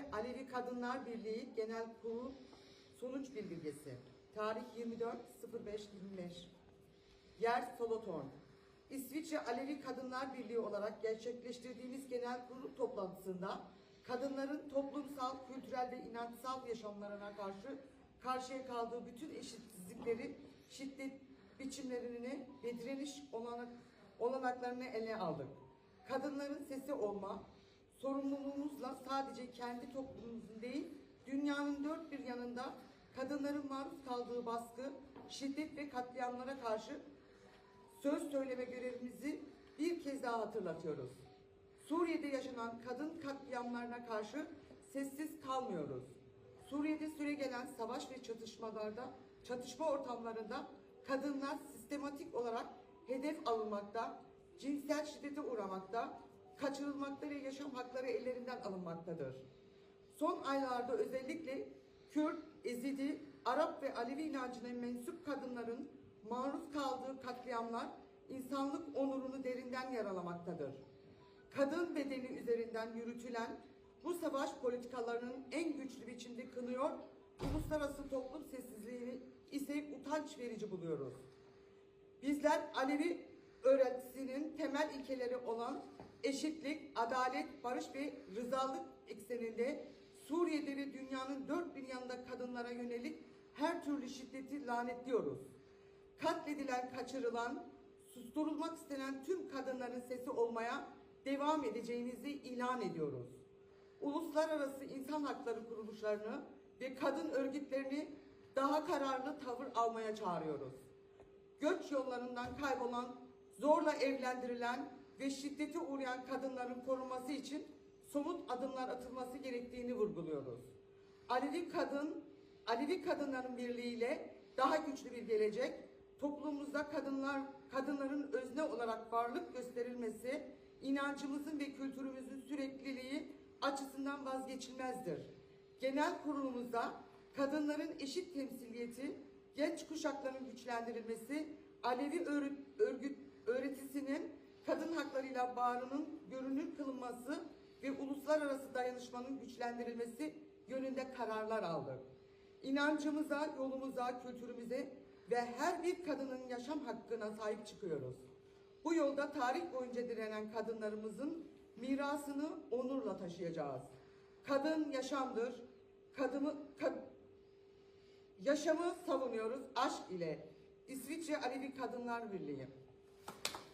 İsviçre Alevi Kadınlar Birliği Genel Kurulu sonuç bildirgesi. Tarih 24.05.25 Yer Solothurn. İsviçre Alevi Kadınlar Birliği olarak gerçekleştirdiğimiz genel kurul toplantısında kadınların toplumsal, kültürel ve inançsal yaşamlarına karşı karşıya kaldığı bütün eşitsizlikleri, şiddet biçimlerini ve direniş olanak, olanaklarını ele aldık. Kadınların sesi olma, sorumluluğumuzla sadece kendi toplumumuzun değil, dünyanın dört bir yanında kadınların maruz kaldığı baskı, şiddet ve katliamlara karşı söz söyleme görevimizi bir kez daha hatırlatıyoruz. Suriye'de yaşanan kadın katliamlarına karşı sessiz kalmıyoruz. Suriye'de süregelen savaş ve çatışmalarda, çatışma ortamlarında kadınlar sistematik olarak hedef alınmakta, cinsel şiddete uğramakta, kaçırılmakta yaşam hakları ellerinden alınmaktadır. Son aylarda özellikle Kürt, Ezidi, Arap ve Alevi inancına mensup kadınların maruz kaldığı katliamlar insanlık onurunu derinden yaralamaktadır. Kadın bedeni üzerinden yürütülen bu savaş politikalarının en güçlü biçimde kınıyor, uluslararası toplum sessizliğini ise utanç verici buluyoruz. Bizler Alevi öğretisinin temel ilkeleri olan eşitlik, adalet, barış ve rızalık ekseninde Suriye'de dünyanın dört bir yanında kadınlara yönelik her türlü şiddeti lanetliyoruz. Katledilen, kaçırılan, susturulmak istenen tüm kadınların sesi olmaya devam edeceğimizi ilan ediyoruz. Uluslararası insan hakları kuruluşlarını ve kadın örgütlerini daha kararlı tavır almaya çağırıyoruz göç yollarından kaybolan, zorla evlendirilen ve şiddete uğrayan kadınların korunması için somut adımlar atılması gerektiğini vurguluyoruz. Alevi kadın, Alevi kadınların birliğiyle daha güçlü bir gelecek, toplumumuzda kadınlar, kadınların özne olarak varlık gösterilmesi, inancımızın ve kültürümüzün sürekliliği açısından vazgeçilmezdir. Genel kurulumuzda kadınların eşit temsiliyeti, genç kuşakların güçlendirilmesi, Alevi örgüt, öğretisinin kadın haklarıyla bağrının görünür kılınması ve uluslararası dayanışmanın güçlendirilmesi yönünde kararlar aldık. İnancımıza, yolumuza, kültürümüze ve her bir kadının yaşam hakkına sahip çıkıyoruz. Bu yolda tarih boyunca direnen kadınlarımızın mirasını onurla taşıyacağız. Kadın yaşamdır. Kadımı, kad- Yaşamı savunuyoruz aşk ile. İsviçre Alevi Kadınlar Birliği.